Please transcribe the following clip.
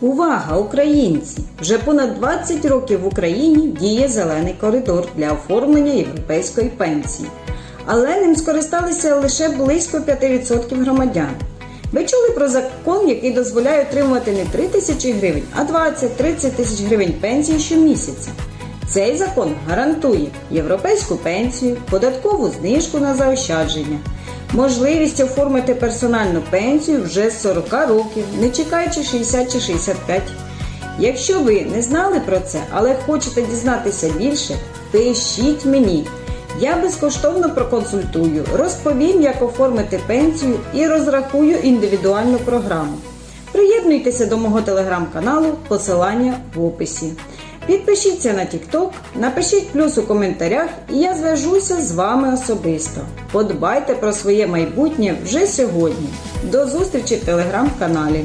Увага, українці! Вже понад 20 років в Україні діє зелений коридор для оформлення європейської пенсії. Але ним скористалися лише близько 5% громадян. Ви чули про закон, який дозволяє отримувати не 3 тисячі гривень, а 20-30 тисяч гривень пенсії щомісяця. Цей закон гарантує європейську пенсію, податкову знижку на заощадження, можливість оформити персональну пенсію вже з 40 років, не чекаючи 60 чи 65. Якщо ви не знали про це, але хочете дізнатися більше, пишіть мені. Я безкоштовно проконсультую, розповім, як оформити пенсію і розрахую індивідуальну програму. Приєднуйтеся до мого телеграм-каналу, посилання в описі. Підпишіться на TikTok, напишіть плюс у коментарях, і я зв'яжуся з вами особисто. Подбайте про своє майбутнє вже сьогодні. До зустрічі в телеграм-каналі.